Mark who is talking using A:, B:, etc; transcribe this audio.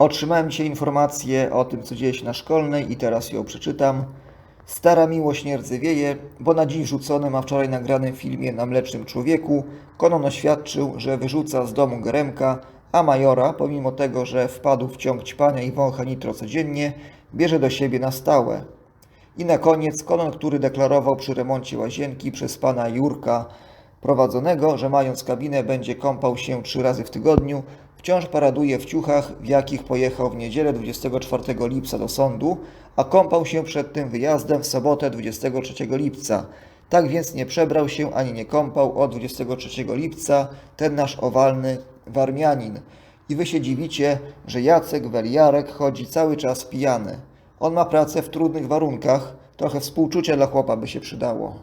A: Otrzymałem dzisiaj informację o tym, co dzieje się na szkolnej i teraz ją przeczytam. Stara miłość nie rdzewieje, bo na dziś rzucone ma wczoraj nagranym filmie na Mlecznym Człowieku Konon oświadczył, że wyrzuca z domu Geremka, a Majora, pomimo tego, że wpadł w ciąg ćpania i wącha nitro codziennie, bierze do siebie na stałe. I na koniec Konon, który deklarował przy remoncie łazienki przez pana Jurka prowadzonego, że mając kabinę będzie kąpał się trzy razy w tygodniu, wciąż paraduje w ciuchach, w jakich pojechał w niedzielę 24 lipca do sądu, a kąpał się przed tym wyjazdem w sobotę 23 lipca. Tak więc nie przebrał się ani nie kąpał od 23 lipca ten nasz owalny warmianin. I wy się dziwicie, że Jacek Weliarek chodzi cały czas pijany. On ma pracę w trudnych warunkach, trochę współczucia dla chłopa by się przydało.